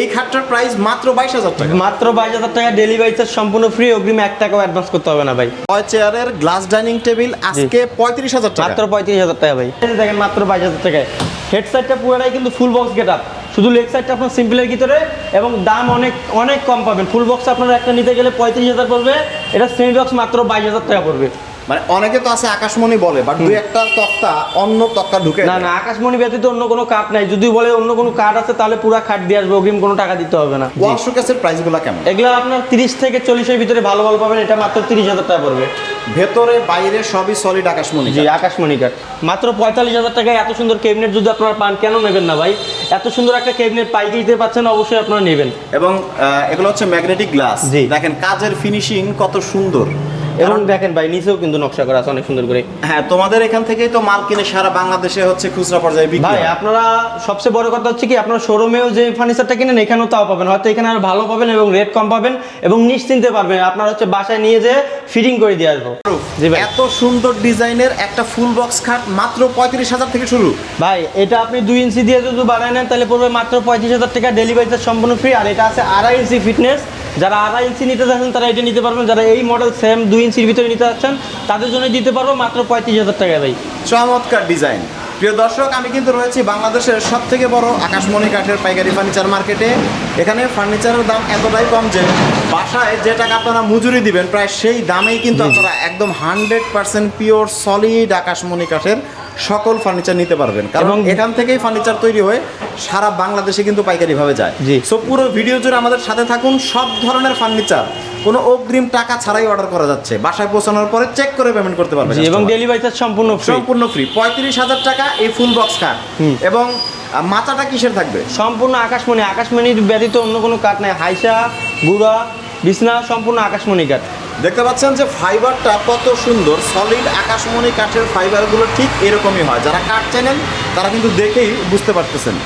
এই খাটটার প্রাইস মাত্র বাইশ হাজার টাকা। মাত্র বাইশ হাজার টাকা ডেলিভারি চার্জ সম্পূর্ণ ফ্রি অগ্রিম এক টাকাও অ্যাডভান্স করতে হবে না ভাই। ছয় চেয়ারের গ্লাস ডাইনিং টেবিল আজকে পঁয়ত্রিশ হাজার টাকা। মাত্র পঁয়ত্রিশ হাজার টাকা ভাই। দেখেন মাত্র বাইশ হাজার টাকায় হেড সাইডটা পুরোটাই কিন্তু ফুল বক্স গেট আপ শুধু লেগ সাইডটা আপনার সিম্পলের ভিতরে এবং দাম অনেক অনেক কম পাবেন। ফুল বক্স আপনারা একটা নিতে গেলে পঁয়ত্রিশ হাজার পড়বে। এটা সেমি বক্স মাত্র বাইশ হাজার টাকা পড়বে। মানে অনেকে তো আছে আকাশমণি বলে বাট দুই একটা তক্তা অন্য তক্তা ঢুকে না না আকাশমণি ব্যতীত অন্য কোনো কাঠ নাই। যদি বলে অন্য কোনো কাঠ আছে তাহলে পুরো খাট দিয়ে আসবে অগ্রিম কোনো টাকা দিতে হবে না। ওয়াল শোকেসের প্রাইসগুলো কেমন? এগুলো আপনার তিরিশ থেকে চল্লিশের ভিতরে ভালো ভালো পাবেন এটা মাত্র তিরিশ হাজার টাকা পড়বে। ভেতরে বাইরে সবই সলিড আকাশমণি জি আকাশমণি কাঠ। মাত্র পঁয়তাল্লিশ হাজার টাকায় এত সুন্দর ক্যাবিনেট যদি আপনারা পান কেন নেবেন না ভাই? এত সুন্দর একটা ক্যাবিনেট পাইকারিতে পাচ্ছেন অবশ্যই আপনারা নেবেন। এবং এগুলো হচ্ছে ম্যাগনেটিক গ্লাস। দেখেন কাজের ফিনিশিং কত সুন্দর। এবং দেখেন ভাই নিচেও কিন্তু নকশা করা আছে অনেক সুন্দর করে। হ্যাঁ তোমাদের এখান থেকেই তো মাল কিনে সারা বাংলাদেশে হচ্ছে খুচরা পর্যায়ে বিক্রি ভাই আপনারা সবচেয়ে বড় কথা হচ্ছে কি আপনারা শোরুমেও যে ফার্নিচারটা কিনেন এখানেও তাও পাবেন। হয়তো এখানে আর ভালো পাবেন এবং রেট কম পাবেন এবং নিশ্চিন্তে পারবেন। আপনারা হচ্ছে বাসায় নিয়ে যেয়ে ফিটিং করে দিয়ে আসব। জি ভাই। এত সুন্দর ডিজাইনের একটা ফুল বক্স খাট মাত্র পঁয়ত্রিশ হাজার থেকে শুরু। ভাই এটা আপনি দুই ইঞ্চি দিয়ে যদি বানায় নেন তাহলে পড়বে মাত্র পঁয়ত্রিশ হাজার টাকা। ডেলিভারি সম্পূর্ণ ফ্রি আর এটা আছে আড়াই ইঞ্চি ফিটনেস যারা আড়াই ইঞ্চি নিতে চাচ্ছেন, তারা এটা নিতে পারবেন। যারা এই মডেল সেম দুই ইঞ্চির ভিতরে নিতে চাচ্ছেন, তাদের জন্য দিতে পারব মাত্র পঁয়ত্রিশ হাজার টাকা দেয় চমৎকার ডিজাইন প্রিয় দর্শক আমি কিন্তু রয়েছি বাংলাদেশের সব থেকে বড় আকাশমণি কাঠের পাইকারি ফার্নিচার মার্কেটে। এখানে ফার্নিচারের দাম এতটাই কম যে বাসায় যে টাকা আপনারা মজুরি দিবেন প্রায় সেই দামেই কিন্তু আপনারা একদম হান্ড্রেড পার্সেন্ট পিওর সলিড আকাশমণি কাঠের সকল ফার্নিচার নিতে পারবেন। কারণ এখান থেকেই ফার্নিচার তৈরি হয়ে সারা বাংলাদেশে কিন্তু পাইকারিভাবে যায়। সো পুরো ভিডিও জুড়ে আমাদের সাথে থাকুন। সব ধরনের ফার্নিচার কোনো অগ্রিম টাকা ছাড়াই অর্ডার করা যাচ্ছে। বাসায় পৌঁছানোর পরে চেক করে পেমেন্ট করতে পারবেন জি এবং। ডেলিভারি চার্জ সম্পূর্ণ ফ্রি সম্পূর্ণ ফ্রি পঁয়ত্রিশ হাজার টাকা এই ফুল বক্স হুম। এবং মাথাটা কিসের থাকবে? সম্পূর্ণ আকাশমণি। আকাশমণির ব্যতীত অন্য কোনো কাঠ নাই। হাইসা গুড়া বিছনা সম্পূর্ণ আকাশমণি কাঠ দেখতে পাচ্ছেন যে ফাইবারটা কত সুন্দর। সলিড আকাশমণি কাঠের ফাইবারগুলো ঠিক এরকমই হয়। যারা কাঠ চেনেন তারা কিন্তু দেখেই বুঝতে পারতেছেন।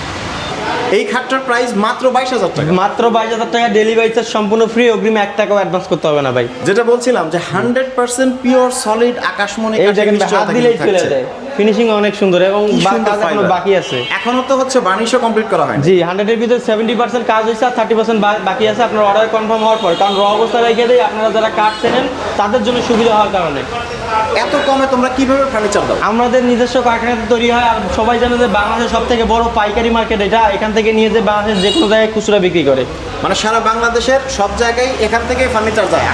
এই খাটটার প্রাইস মাত্র বাইশ হাজার টাকা। মাত্র বাইশ হাজার টাকা ডেলিভারি চার্জ সম্পূর্ণ ফ্রি অগ্রিম এক টাকাও অ্যাডভান্স করতে হবে না ভাই। যেটা বলছিলাম যে হান্ড্রেড পার্সেন্ট পিওর সলিড আকাশমণি এই দেখেন হাত দিলেই চলে যায়। ফিনিশিং অনেক সুন্দর এবং কাজ এখনও বাকি আছে। এখনও তো হচ্ছে বানিশও কমপ্লিট করা হয়নি। জি হান্ড্রেডের ভিতরে সেভেন্টি পার্সেন্ট কাজ হয়েছে আর থার্টি পার্সেন্ট বাকি আছে। আপনার অর্ডার কনফার্ম হওয়ার পর। কারণ র অবস্থা রেখে দেয় আপনারা যারা কাঠ চেনেন তাদের জন্য সুবিধা হওয়ার কারণে। এত কমে তোমরা কীভাবে ফার্নিচার দাও? আমাদের নিজস্ব কারখানাতে তৈরি হয় আর সবাই জানে যে বাংলাদেশের সব থেকে বড় পাইকারি মার্কেট এটা। এখান থেকে নিয়ে যে বাংলাদেশের যে কোনো জায়গায় খুচরা বিক্রি করে। মানে সারা বাংলাদেশের সব জায়গায় এখান থেকে ফার্নিচার যায়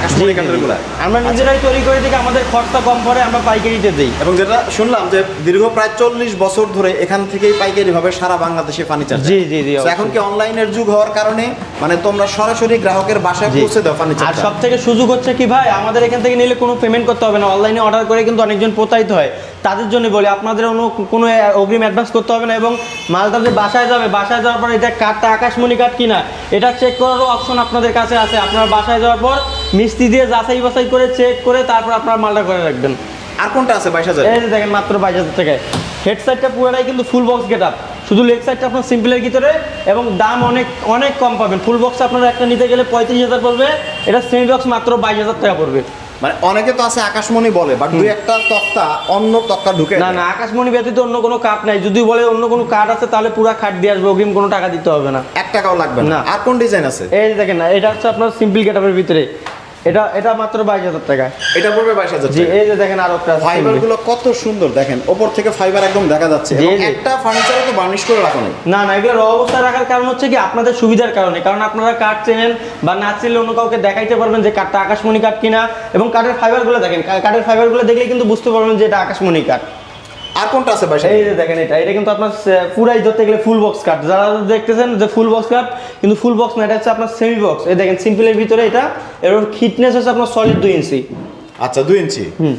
আমরা নিজেরাই তৈরি করে থেকে আমাদের খরচা কম পড়ে আমরা পাইকারিতে দিই। এবং যেটা শুনলাম যে দীর্ঘ প্রায় চল্লিশ বছর ধরে এখান থেকেই পাইকারি ভাবে সারা বাংলাদেশে ফার্নিচার জি, জি, জি, এখন কি অনলাইনের যুগ হওয়ার কারণে মানে তোমরা সরাসরি গ্রাহকের বাসায় পৌঁছে দাও ফার্নিচার আর সব থেকে সুযোগ হচ্ছে কি ভাই আমাদের এখান থেকে নিলে কোনো পেমেন্ট করতে হবে না। অনলাইনে অর্ডার করে কিন্তু অনেকজন প্রতারিত হয়। তাদের জন্য বলি আপনাদের কোনো কোনো অগ্রিম অ্যাডভান্স করতে হবে না এবং মালটা যে বাসায় যাবে বাসায় যাওয়ার পর এটা কাঠটা আকাশমণি কাঠ কিনা এটা চেক করারও অপশন আপনাদের কাছে আছে। আপনার বাসায় যাওয়ার পর মিস্ত্রি দিয়ে যাচাই বাছাই করে চেক করে তারপর আপনার মালটা করে রাখবেন। আর কোনটা আছে বাইশ হাজার এই দেখেন মাত্র বাইশ হাজার টাকায়। হেড সাইডটা পুরোটাই কিন্তু ফুল বক্স গেট আপ শুধু লেগ সাইডটা আপনার সিম্পলের ভিতরে এবং দাম অনেক অনেক কম পাবেন। ফুল বক্স আপনারা একটা নিতে গেলে পঁয়ত্রিশ হাজার পড়বে। এটা সেমি বক্স মাত্র বাইশ হাজার টাকা পড়বে। মানে অনেকে তো আছে আকাশমণি বলে বাট দুই একটা তক্তা অন্য তক্তা ঢুকে না না আকাশমণি ব্যতীত অন্য কোনো কাঠ নাই। যদি বলে অন্য কোনো কাঠ আছে তাহলে পুরো খাট দিয়ে আসবে। অগ্রিম কোনো টাকা দিতে হবে না। এক টাকাও লাগবে না। আর কোন ডিজাইন আছে? এই দেখেন না এটা হচ্ছে আপনার সিম্পল গেট আপের ভিতরে। এটা এটা মাত্র বাইশ হাজার টাকা। এটা পড়বে বাইশ হাজার জি এই যে দেখেন আরও একটা আছে। ফাইবারগুলো কত সুন্দর দেখেন ওপর থেকে ফাইবার একদম দেখা যাচ্ছে। এবং একটা ফার্নিচারে তো বার্নিশ করে রাখো নাই। না না এগুলো র অবস্থায় রাখার কারণ হচ্ছে কি আপনাদের সুবিধার কারণে। কারণ আপনারা কাঠ চেনেন বা না চিনলে অন্য কাউকে দেখাইতে পারবেন যে কাঠটা আকাশমণি কাঠ কিনা। এবং কাঠের ফাইবারগুলো দেখেন কাঠের ফাইবারগুলো দেখলে কিন্তু বুঝতে পারবেন যে এটা আকাশমণি কাঠ আর কোনটা আছে বাইশ এই যে দেখেন এটা এটা কিন্তু আপনার পুরাই ধরতে গেলে ফুল বক্স কাঠ যারা দেখতেছেন যে ফুল বক্স কাঠ কিন্তু ফুল বক্স না এটা হচ্ছে আপনার সেমি বক্স এই দেখেন সিম্পলের ভিতরে এটা এর ফিটনেস হচ্ছে আপনার সলিড দুই ইঞ্চি। আচ্ছা দুই ইঞ্চি? হুম।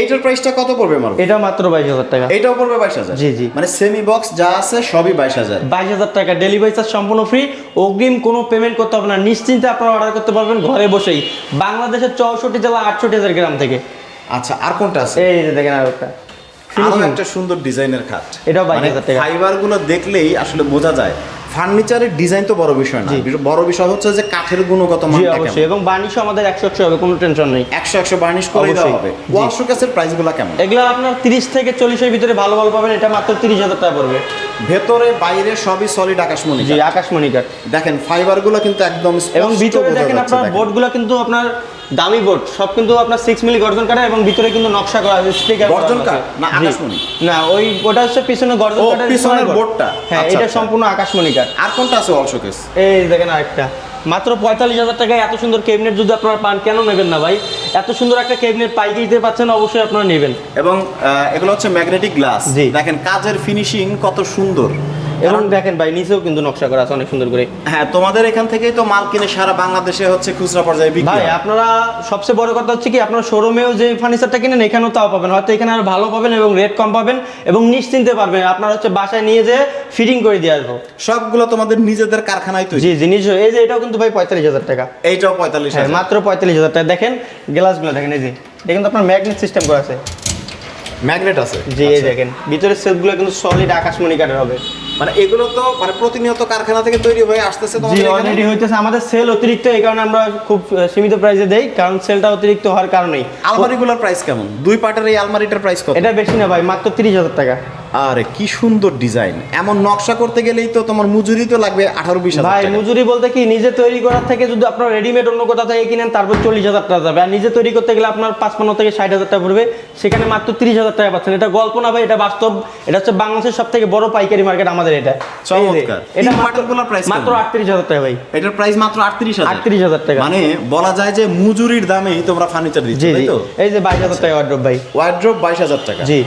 এইটার প্রাইসটা কত পড়বে আমার এটা মাত্র বাইশ হাজার টাকা। এইটাও পড়বে বাইশ হাজার? জি, জি। মানে সেমি বক্স যা আছে সবই বাইশ হাজার। বাইশ হাজার টাকা। ডেলিভারি চার্জ সম্পূর্ণ ফ্রি অগ্রিম কোনো পেমেন্ট করতে হবে না। নিশ্চিন্তে আপনারা অর্ডার করতে পারবেন ঘরে বসেই। বাংলাদেশের চৌষট্টি জেলা আটষট্টি হাজার গ্রাম থেকে। আচ্ছা আর কোনটা আছে? এই যে দেখেন আর একটা আরও একটা সুন্দর ডিজাইনের খাট। এটাও 22,000 ফাইবারগুলো দেখলেই আসলে বোঝা যায়। ফার্নিচারের ডিজাইন তো বড় বিষয় না। বড় বিষয় হচ্ছে যে কাঠের গুণগত মানটা কেমন? এবং আমাদের একশো একশো হবে কোনো টেনশন নেই। একশো একশো বার্নিশ করে দেওয়া হবে। কেমন? এগুলো আপনার তিরিশ থেকে চল্লিশের ভিতরে ভালো ভালো পাবেন। এটা মাত্র তিরিশ হাজার টাকা পড়বে। ভেতরে বাইরে সবই সলিড আকাশমণি জি। আকাশমণি কাঠ। দেখেন ফাইবারগুলো কিন্তু একদম এবং ভিতরে দেখেন আপনার। বোর্ডগুলো কিন্তু আপনার দামি বোর্ড সব কিন্তু আপনার সিক্স মিলি গর্জন কাটা এবং ভিতরে কিন্তু নকশা করা আছে স্টিকার গর্জন কাঠ? না, আকাশমণি? না ওই ওটা হচ্ছে পিছনে গর্জন ও, পিছনের বোর্ডটা? হ্যাঁ আচ্ছা, এটা আচ্ছা। সম্পূর্ণ আকাশমণি কাঠ আর কোনটা আছে অল শোকেস এই দেখেন আরেকটা মাত্র পঁয়তাল্লিশ হাজার টাকায় এত সুন্দর ক্যাবিনেট যদি আপনারা পান কেন নেবেন না ভাই এত সুন্দর একটা ক্যাবিনেট পাইকারিতে পাচ্ছেন অবশ্যই আপনারা নেবেন এবং এগুলো হচ্ছে ম্যাগনেটিক গ্লাস। দেখেন কাজের ফিনিশিং কত সুন্দর এবং দেখেন ভাই নিচেও কিন্তু নকশা করা আছে অনেক সুন্দর করে। হ্যাঁ তোমাদের এখান থেকেই তো মাল কিনে সারা বাংলাদেশে হচ্ছে খুচরা পর্যায়ে বিক্রি ভাই আপনারা সবচেয়ে বড় কথা হচ্ছে কি আপনার শোরুমেও যে ফার্নিচারটা কিনেন এখানেও তাও পাবেন। হয়তো এখানে আর ভালো পাবেন এবং রেট কম পাবেন এবং নিশ্চিন্তে পারবেন। আপনার হচ্ছে বাসায় নিয়ে যেয়ে ফিটিং করে দিয়ে আসব। সবগুলো তোমাদের নিজেদের কারখানায় তৈরি। জি জিনিস এই যে এটাও কিন্তু ভাই পঁয়তাল্লিশ হাজার টাকা। এইটাও পঁয়তাল্লিশ হ্যাঁ মাত্র পঁয়তাল্লিশ হাজার টাকা। দেখেন গ্লাসগুলো দেখেন এই যে এটা কিন্তু আপনার ম্যাগনেট সিস্টেম করা আছে। ম্যাগনেট আছে? জি এই আচ্ছা। দেখেন ভিতরের সেলগুলো কিন্তু সলিড আকাশমণি কাঠের হবে। মানে এগুলো তো মানে প্রতিনিয়ত কারখানা থেকে তৈরি হয়ে আসতেছে জি? অলরেডি হইতেছে। আমাদের সেল অতিরিক্ত এই কারণে আমরা খুব সীমিত প্রাইসে দেই কারণ সেলটা অতিরিক্ত হওয়ার কারণেই। আলমারিগুলোর প্রাইস কেমন? দুই পার্টের এই আলমারিটার প্রাইস কত? এটা বেশি না ভাই মাত্র তিরিশ হাজার টাকা। আরে কি সুন্দর ডিজাইন। এমন নকশা করতে গেলেই তো তোমার মজুরি তো লাগবে আঠারো বিশ ভাই মজুরি বলতে কি নিজে তৈরি করার থেকে যদি আপনার রেডিমেড অন্য কোথা থেকে কিনেন তারপর চল্লিশ হাজার টাকা যাবে। আর নিজে তৈরি করতে গেলে আপনার পাঁচপান্ন থেকে ষাট হাজার টাকা পড়বে। সেখানে মাত্র তিরিশ হাজার টাকা পাচ্ছেন। এটা গল্প না ভাই এটা বাস্তব। এটা হচ্ছে বাংলাদেশের সব থেকে বড় পাইকারি মার্কেট আমাদের এটা। চমৎকার। এটা মাত্র আটত্রিশ হাজার টাকা ভাই। এটার প্রাইস মাত্র আটত্রিশ হাজার। আটত্রিশ হাজার টাকা। মানে বলা যায় যে মজুরির দামেই তোমরা ফার্নিচার দিচ্ছ এই যে বাইশ হাজার টাকা অর্ডার ভাই। ওয়ার্ড্রোপ বাইশ হাজার টাকা। জি।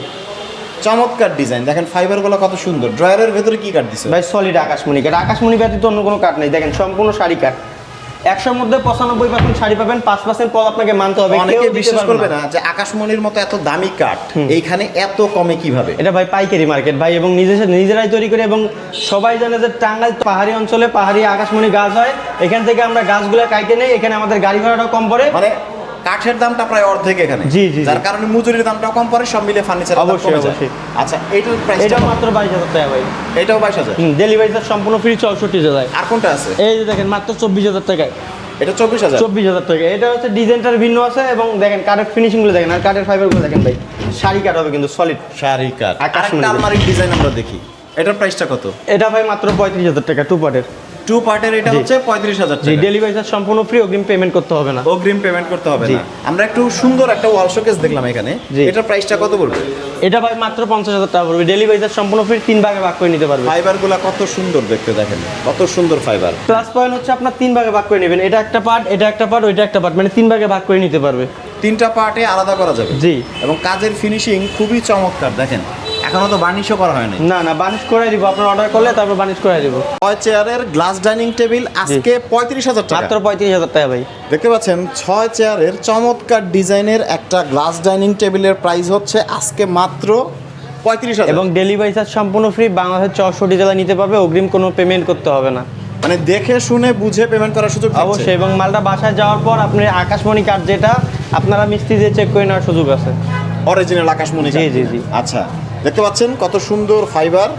চমৎকার ডিজাইন দেখেন ফাইবারগুলো কত সুন্দর। ড্রয়ারের ভেতরে কি কাট দিছে? ভাই সলিড আকাশমণি কাঠ আকাশমণি ব্যতীত অন্য কোনো কাঠ নেই। দেখেন সম্পূর্ণ শাড়ি কাঠ একশোর মধ্যে পঁচানব্বই পার্সেন্ট শাড়ি পাবেন পাঁচ পার্সেন্ট পদ আপনাকে মানতে হবে অনেকে বিশ্বাস করবে না। যে আকাশমণির মতো এত দামি কাঠ এইখানে এত কমে কীভাবে? এটা ভাই পাইকারি মার্কেট ভাই এবং নিজের নিজেরাই তৈরি করে এবং সবাই জানে যে টাঙ্গাইল পাহাড়ি অঞ্চলে পাহাড়ি আকাশমণি গাছ হয়। এখান থেকে আমরা গাছগুলো কাইটে নেই এখানে আমাদের গাড়ি ভাড়াটাও কম পড়ে। মানে কাঠের দামটা প্রায় অর্ধেক এখানে। জি, জি। যার কারণে মজুরির দামটাও কম পড়ে সব মিলে ফার্নিচার অবশ্যই, অবশ্যই। আচ্ছা এইটার প্রাইস এটা মাত্র বাইশ হাজার টাকা ভাই। এটাও বাইশ হাজার? ডেলিভারি চার্জ সম্পূর্ণ ফ্রি চৌষট্টি হাজার। আর কোনটা আছে? এই যে দেখেন মাত্র চব্বিশ হাজার টাকায়। এটা চব্বিশ হাজার? চব্বিশ হাজার টাকা এটা হচ্ছে ডিজাইনটার ভিন্ন আছে এবং দেখেন কাঠের ফিনিশিংগুলো দেখেন আর কাঠের ফাইবারগুলো দেখেন ভাই। শাড়ি কাঠ হবে কিন্তু সলিড শাড়ি কাঠ। আর। আলমারির ডিজাইন আমরা দেখি। এটার প্রাইসটা কত? এটা ভাই মাত্র পঁয়ত্রিশ হাজার টাকা টু পার্টের টু পার্টের এটা হচ্ছে পঁয়ত্রিশ হাজার জি ডেলিভারি চার্জ সম্পূর্ণ ফ্রি অগ্রিম পেমেন্ট করতে হবে না। অগ্রিম পেমেন্ট করতে হবে না। আমরা একটু সুন্দর একটা ওয়াল শোকেস দেখলাম এখানে। এটার প্রাইসটা কত পড়বে? এটা ভাই মাত্র পঞ্চাশ হাজার টাকা পড়বে। ডেলিভারি চার্জ সম্পূর্ণ ফ্রি তিন ভাগে ভাগ করে নিতে পারবে। ফাইবারগুলা কত সুন্দর দেখতে দেখেন। কত সুন্দর ফাইবার প্লাস পয়েন্ট হচ্ছে আপনার তিন ভাগে ভাগ করে নেবেন। এটা একটা পার্ট এটা একটা পার্ট ওইটা একটা পার্ট মানে তিন ভাগে ভাগ করে নিতে পারবে। তিনটা পার্টে আলাদা করা যাবে। জি। এবং কাজের ফিনিশিং খুবই চমৎকার দেখেন। এখনও তো বার্নিশও করা হয়নি। না না বানিশ করে দিব আপনার অর্ডার করলে তারপর বানিশ করে দিব। ছয় চেয়ারের গ্লাস ডাইনিং টেবিল আজকে পঁয়ত্রিশ হাজার টাকা। মাত্র পঁয়ত্রিশ হাজার টাকা ভাই। দেখতে পাচ্ছেন ছয় চেয়ারের চমৎকার ডিজাইনের একটা গ্লাস ডাইনিং টেবিলের প্রাইস হচ্ছে আজকে মাত্র পঁয়ত্রিশ হাজার। এবং ডেলিভারি চার্জ সম্পূর্ণ ফ্রি বাংলাদেশের চৌষট্টি জেলা নিতে পারবে অগ্রিম কোনো পেমেন্ট করতে হবে না। মানে দেখে শুনে বুঝে পেমেন্ট করার সুযোগ অবশ্যই এবং মালটা বাসায় যাওয়ার পর আপনি আকাশমণি কার্ড যেটা আপনারা মিস্ত্রি দিয়ে চেক করে নেওয়ার সুযোগ আছে। অরিজিনাল আকাশমণি জি, জি, জি। আচ্ছা। দেখতে পাচ্ছেন কত সুন্দর ফাইবার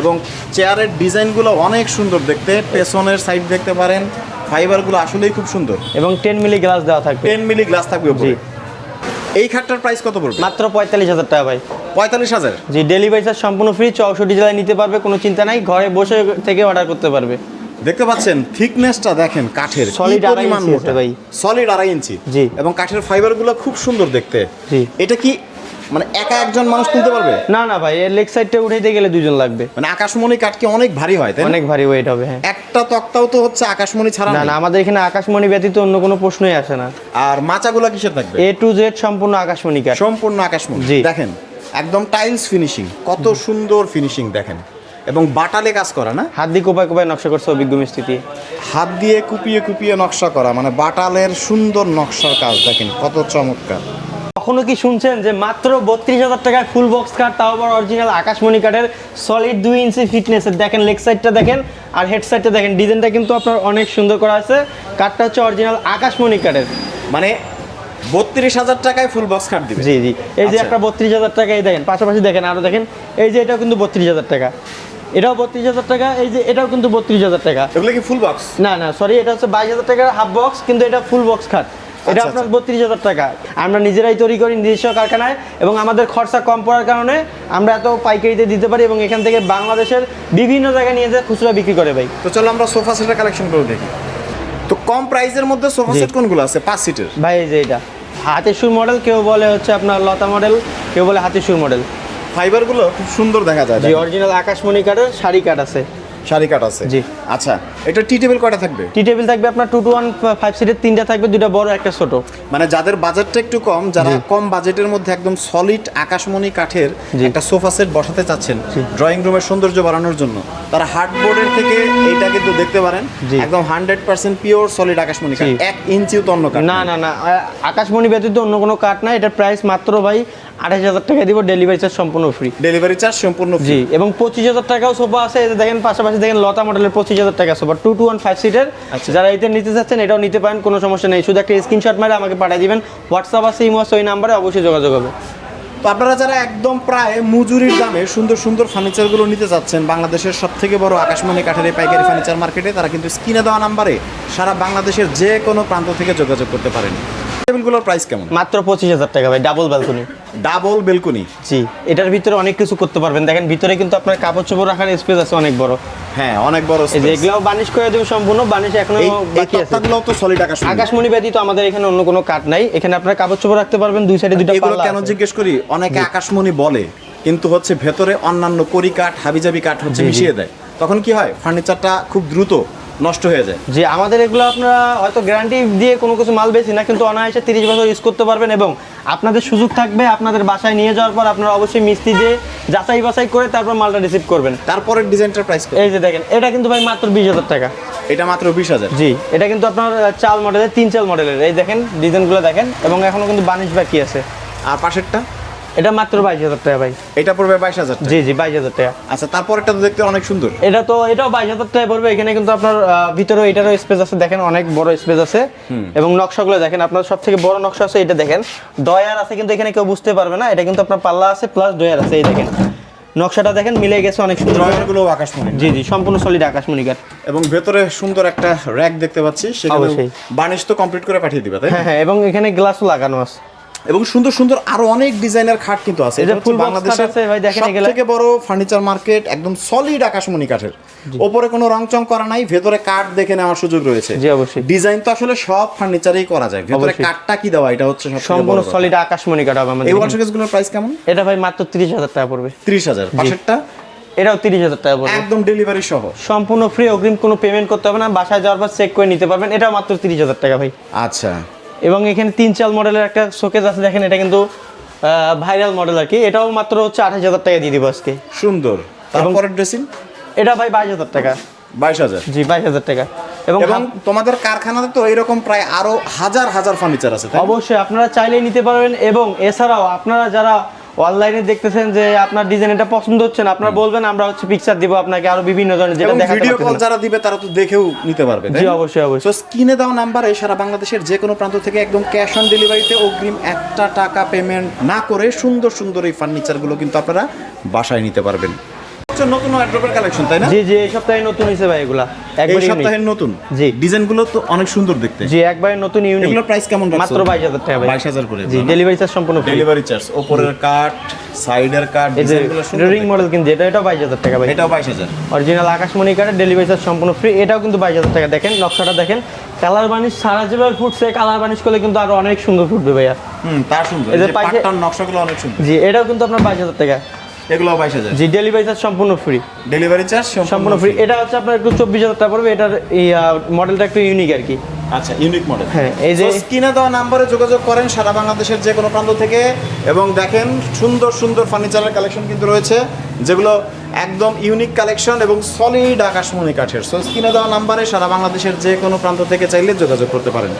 এবং চেয়ারের ডিজাইনগুলো অনেক সুন্দর দেখতে পেছনের সাইড দেখতে পারেন ফাইবারগুলো আসলেই খুব সুন্দর। এবং টেন মিলি গ্লাস দেওয়া থাকবে। টেন মিলি গ্লাস থাকবে জি। এই খাটটার প্রাইস কত পড়বে? মাত্র পঁয়তাল্লিশ হাজার টাকা ভাই। পঁয়তাল্লিশ হাজার? জি ডেলিভারি চার্জ সম্পূর্ণ ফ্রি চৌষট্টি জেলায় নিতে পারবে কোনো চিন্তা নাই ঘরে বসে থেকে অর্ডার করতে পারবে। দেখতে পাচ্ছেন থিকনেসটা দেখেন কাঠের সলিড আড়াই ইঞ্চি ভাই। সলিড আড়াই ইঞ্চি জি। এবং কাঠের ফাইবারগুলো খুব সুন্দর দেখতে। জি। এটা কি মানে একা একজন মানুষ তুলতে পারবে? না না ভাই এর লেগ সাইডটা উঠাইতে গেলে দুজন লাগবে। মানে আকাশমণি কাঠ কি অনেক ভারী হয় তাই অনেক ভারী ওয়েট হবে হ্যাঁ। একটা তক্তাও তো হচ্ছে আকাশমণি ছাড়া না না আমাদের এখানে আকাশমণি ব্যতীত অন্য কোনো প্রশ্নই আসে না। আর মাচাগুলো কিসের থাকবে? এ টু জেড সম্পূর্ণ আকাশমণি কাঠ। সম্পূর্ণ আকাশমণি। দেখেন একদম টাইলস ফিনিশিং কত সুন্দর ফিনিশিং দেখেন। এবং বাটালে কাজ করা না? হাত দিয়ে কোপায় কোপায় নকশা করছে অভিজ্ঞ মিস্ত্রি। হাত দিয়ে কুপিয়ে কুপিয়ে নকশা করা মানে বাটালের সুন্দর নকশার কাজ দেখেন কত চমৎকার। কখনো কি শুনছেন যে মাত্র বত্রিশ হাজার টাকায় ফুল বক্স কাঠ তাও আবার অরিজিনাল আকাশমণি কাঠের সলিড দুই ইঞ্চি ফিটনেসের দেখেন লেগ সাইডটা দেখেন আর হেড সাইডটা দেখেন। ডিজাইনটা কিন্তু আপনার অনেক সুন্দর করা আছে। কাঠটা হচ্ছে অরিজিনাল আকাশমণি কাঠের। মানে বত্রিশ হাজার টাকায় ফুল বক্স কাট দিবে। জি জি। এই যে আচ্ছা। একটা বত্রিশ হাজার টাকা এই দেখেন পাশাপাশি দেখেন আরও দেখেন। এই যে এটাও কিন্তু বত্রিশ হাজার টাকা। এটাও বত্রিশ হাজার টাকা এই যে এটাও কিন্তু বত্রিশ হাজার টাকা। এগুলো কি ফুল বক্স না না সরি এটা হচ্ছে বাইশ হাজার টাকার হাফ বক্স কিন্তু এটা ফুল বক্স খাট এটা আচ্ছা, আপনার বত্রিশ হাজার টাকা। আমরা নিজেরাই তৈরি করি নিজস্ব কারখানায় এবং আমাদের খরচা কম পড়ার কারণে আমরা এত পাইকারিতে দিতে পারি এবং এখান থেকে বাংলাদেশের বিভিন্ন জায়গায় নিয়ে যেয়ে খুচরা বিক্রি করে ভাই। তো চলো আমরা সোফা সেটের কালেকশন করে দেখি। তো কম প্রাইসের মধ্যে সোফা সেট কোনগুলো আছে? পাঁচ সিটের ভাই এই যে এটা। হাতের সুর মডেল কেউ বলে হচ্ছে আপনার লতা মডেল কেউ বলে হাতের সুর মডেল ফাইবারগুলো খুব সুন্দর দেখা যায় জি অরিজিনাল আকাশমণি কাঠের শাড়ি কাঠ আছে। শাড়ি কাট আছে। জি। আচ্ছা এটা টি টেবিল কয়টা থাকবে? টি টেবিল থাকবে আপনার টু টু ওয়ান ফাইভ সিটের তিনটা থাকবে দুটা বড় একটা ছোট। মানে যাদের বাজেটটা একটু কম যারা কম বাজেটের মধ্যে একদম সলিড আকাশমণি কাঠের একটা সোফা সেট বসাতে চাচ্ছেন। ড্রয়িং রুমের সৌন্দর্য বাড়ানোর জন্য তারা হার্ডবোর্ডের থেকে এইটা কিন্তু দেখতে পারেন। একদম হান্ড্রেড পার্সেন্ট পিওর সলিড আকাশমণি কাঠ এক ইঞ্চিও তো অন্য কাঠ না না না আকাশমণি ব্যতীত অন্য কোনো কাঠ না এটার প্রাইস মাত্র ভাই আঠাশ হাজার টাকা দিব ডেলিভারি চার্জ সম্পূর্ণ ফ্রি ডেলিভারি চার্জ সম্পূর্ণ ফ্রি এবং পঁচিশ হাজার টাকাও সোফা আছে দেখেন পাশাপাশি দেখেন লতা মডেলের পঁচিশ হাজার টাকা sofa two two one five সিটের আচ্ছা। যারা এটা নিতে চাচ্ছেন এটাও নিতে পারেন কোনো সমস্যা নেই। শুধু একটা স্ক্রিনশট মারে আমাকে পাঠিয়ে দিবেন। হোয়াটসঅ্যাপ আছে ইমো আছে ওই নাম্বারে অবশ্যই যোগাযোগ হবে। তো আপনারা যারা একদম প্রায় মজুরির দামে সুন্দর সুন্দর ফার্নিচারগুলো নিতে চাচ্ছেন বাংলাদেশের সব থেকে বড় আকাশমণি কাঠের এই পাইকারি ফার্নিচার মার্কেটে তারা কিন্তু স্ক্রিনে দেওয়া নাম্বারে সারা বাংলাদেশের যে কোনো প্রান্ত থেকে যোগাযোগ করতে পারেন। টেবিলগুলোর প্রাইস কেমন? মাত্র পঁচিশ হাজার টাকা ভাই ডাবল ব্যালকনি ডাবল বেলকনি জি এটার ভিতরে অনেক কিছু করতে পারবেন। দেখেন ভিতরে কিন্তু আপনার কাপড় চোপড় রাখার স্পেস আছে অনেক বড়। হ্যাঁ অনেক বড় space। এগুলাও বানিশ করে দেবো সম্পূর্ণ বানিশ এখনও বাকি আছে। তো সলিড আকাশ আকাশমণি ব্যতীত আমাদের এখানে অন্য কোনো কাঠ নাই। এখানে আপনার কাপড় চোপড় রাখতে পারবেন দুই সাইডে এগুলো পাল্লা কেন জিজ্ঞেস করি? অনেকে আকাশমণি বলে কিন্তু হচ্ছে ভেতরে অন্যান্য করি কাঠ হাবিজাবি কাঠ হচ্ছে। মিশিয়ে দেয়। তখন কি হয়? ফার্নিচারটা খুব দ্রুত নষ্ট হয়ে যায়। যে আমাদের এগুলো আপনারা হয়তো গ্যারান্টি দিয়ে কোনো কিছু মাল বেশি না কিন্তু অনায়াসে তিরিশ বছর ইউজ করতে পারবেন এবং আপনাদের সুযোগ থাকবে আপনাদের বাসায় নিয়ে যাওয়ার পর আপনারা অবশ্যই মিস্ত্রি দিয়ে যাচাই বাছাই করে তারপর মালটা রিসিভ করবেন। তারপরের ডিজাইনটার প্রাইস এই যে দেখেন এটা কিন্তু ভাই মাত্র বিশ হাজার টাকা। এটা মাত্র বিশ হাজার। জি এটা কিন্তু আপনার চাল মডেলের তিন চাল মডেলের এই দেখেন ডিজাইনগুলো দেখেন এবং এখনও কিন্তু বানিশ বাকি আছে। আর পাশেরটা? এটা মাত্র বাইশ হাজার টাকা ভাই। এটা পড়বে বাইশ হাজার জি জি বাইশ হাজার টাকা। আচ্ছা তারপরেরটা তো দেখতে অনেক সুন্দর। এটা তো এটাও বাইশ হাজার টাকা পড়বে। এখানে কিন্তু আপনার ভিতরেও এটারও স্পেস আছে। দেখেন অনেক বড় স্পেস আছে। এবং নকশাগুলো দেখেন আপনার সব থেকে বড় নকশা আছে এটা দেখেন। ডয়ার আছে কিন্তু এখানে কেউ বুঝতে পারবে না। এটা কিন্তু আপনার পাল্লা আছে প্লাস ডয়ার আছে এই দেখেন। নকশাটা দেখেন মিলে গেছে অনেক সুন্দর। ড্রয়ারগুলো আকাশমণি জি জি সম্পূর্ণ সলিড আকাশমণি কাঠ এবং ভেতরে সুন্দর একটা র্যাক দেখতে পাচ্ছি। সেখানে। বানিশ তো কমপ্লিট করে পাঠিয়ে দিবে তাই হ্যাঁ হ্যাঁ এবং এখানে গ্লাসও লাগানো আছে। এবং সুন্দর সুন্দর আরও অনেক ডিজাইনের খাট কিন্তু আছে। এটা box বাংলাদেশের খাট আছে ভাই, দেখেন এগুলা। থেকে বড় ফার্নিচার মার্কেট একদম সলিড আকাশমণি কাঠের। ওপরে কোনো রংচং করা নাই ভেতরে কাঠ দেখে নেওয়ার সুযোগ রয়েছে। জি, অবশ্যই। ডিজাইন তো আসলে সব ফার্নিচারেই করা যায়। ভেতরে। কাঠটা কি দেওয়া এটা হচ্ছে সবথেকে সম্পূর্ণ। সলিড আকাশমণি কাঠ হবে আমাদের এই। ওয়ালশোকেসগুলোর প্রাইস কেমন? এটা ভাই মাত্র তিরিশ হাজার টাকা পড়বে। ত্রিশ হাজার। পাশেরটা? এটাও তিরিশ হাজার টাকা পড়বে। একদম ডেলিভারি সহ। সম্পূর্ণ ফ্রি অগ্রিম কোনো পেমেন্ট করতে হবে না। বাসায় যাওয়ার পর চেক করে নিতে পারবেন। এটাও মাত্র তিরিশ হাজার টাকা ভাই। আচ্ছা। এবং এখানে তিন চাল মডেলের একটা শোকেজ আছে দেখেন এটা কিন্তু ভাইরাল মডেল আর কি। এটাও মাত্র হচ্ছে আঠাশ হাজার টাকা দিয়ে দিব আজকে। সুন্দর। তারপরের ড্রেসিং এটা ভাই বাইশ হাজার টাকা। বাইশ হাজার। জি বাইশ হাজার টাকা। এবং তোমাদের কারখানাতে তো এরকম প্রায় আরও হাজার হাজার ফার্নিচার আছে অবশ্যই আপনারা চাইলেই নিতে পারবেন। এবং এছাড়াও আপনারা যারা অনলাইনে দেখতেছেন যে আপনার ডিজাইন এটা পছন্দ হচ্ছে না। আপনারা বলবেন আমরা হচ্ছে পিকচার দিব আপনাকে আরও বিভিন্ন ধরনের যেটা দেখাতে ভিডিও কল যারা দিবে তারা তো দেখেও নিতে পারবে তাই জি অবশ্যই অবশ্যই। তো স্ক্রিনে নাম্বার নাম্বারে সারা বাংলাদেশের যে কোনো প্রান্ত থেকে একদম ক্যাশ অন ডেলিভারিতে অগ্রিম একটা টাকা পেমেন্ট না করে সুন্দর সুন্দর এই ফার্নিচারগুলো কিন্তু আপনারা বাসায় নিতে পারবেন। নতুন ওয়ার্ড্রোবের কালেকশন তাই না? জি জি এই সপ্তাহে নতুন হয়েছে ভাই এগুলা। এই একবার নতুন? জি। ডিজাইনগুলো তো অনেক সুন্দর দেখতে। জি একবারে নতুন ইউনিক এগুলোর প্রাইস কেমন রাখছো? মাত্র বাইশ হাজার টাকা ভাই। 22,000 করে জি ডেলিভারি চার্জ সম্পূর্ণ ফ্রি ডেলিভারি চার্জ ওপরের কাট সাইডের কাট ডিজাইনগুলো সুন্দর রিং মডেল কিন্তু এটা এটাও বাইশ টাকা ভাই। এটাও বাইশ হাজার। অরিজিনাল আকাশমণি কার্ডের ডেলিভারি চার্জ সম্পূর্ণ ফ্রি এটাও কিন্তু বাইশ হাজার টাকা। দেখেন নকশাটা দেখেন। কালার বানিশ সারা যেভাবে ফুটছে। কালার বানিশ করলে কিন্তু আরও অনেক সুন্দর ফুটবে ভাইয়া। হুম তা সুন্দর। এই যে পাটটার নকশাগুলো অনেক সুন্দর। জি এটাও কিন্তু আপনার বাইশ হাজার টাকা। এগুলো বাইশ হাজার। জি ডেলিভারি চার্জ সম্পূর্ণ ফ্রি ডেলিভারি চার্জ সম্পূর্ণ ফ্রি এটা হচ্ছে আপনার একটু চব্বিশ হাজার টাকা পড়বে এটার মডেলটা একটু ইউনিক আর কি। আচ্ছা ইউনিক মডেল হ্যাঁ, এই যে- স্ক্রিনে দেওয়া নাম্বারে যোগাযোগ করেন সারা বাংলাদেশের যে কোনো প্রান্ত থেকে। এবং দেখেন সুন্দর সুন্দর ফার্নিচারের কালেকশন কিন্তু রয়েছে যেগুলো একদম ইউনিক কালেকশন এবং সলিড আকাশমণি কাঠের। সো স্ক্রিনে দেওয়া নাম্বারে সারা বাংলাদেশের যে কোনো প্রান্ত থেকে চাইলে যোগাযোগ করতে পারেন।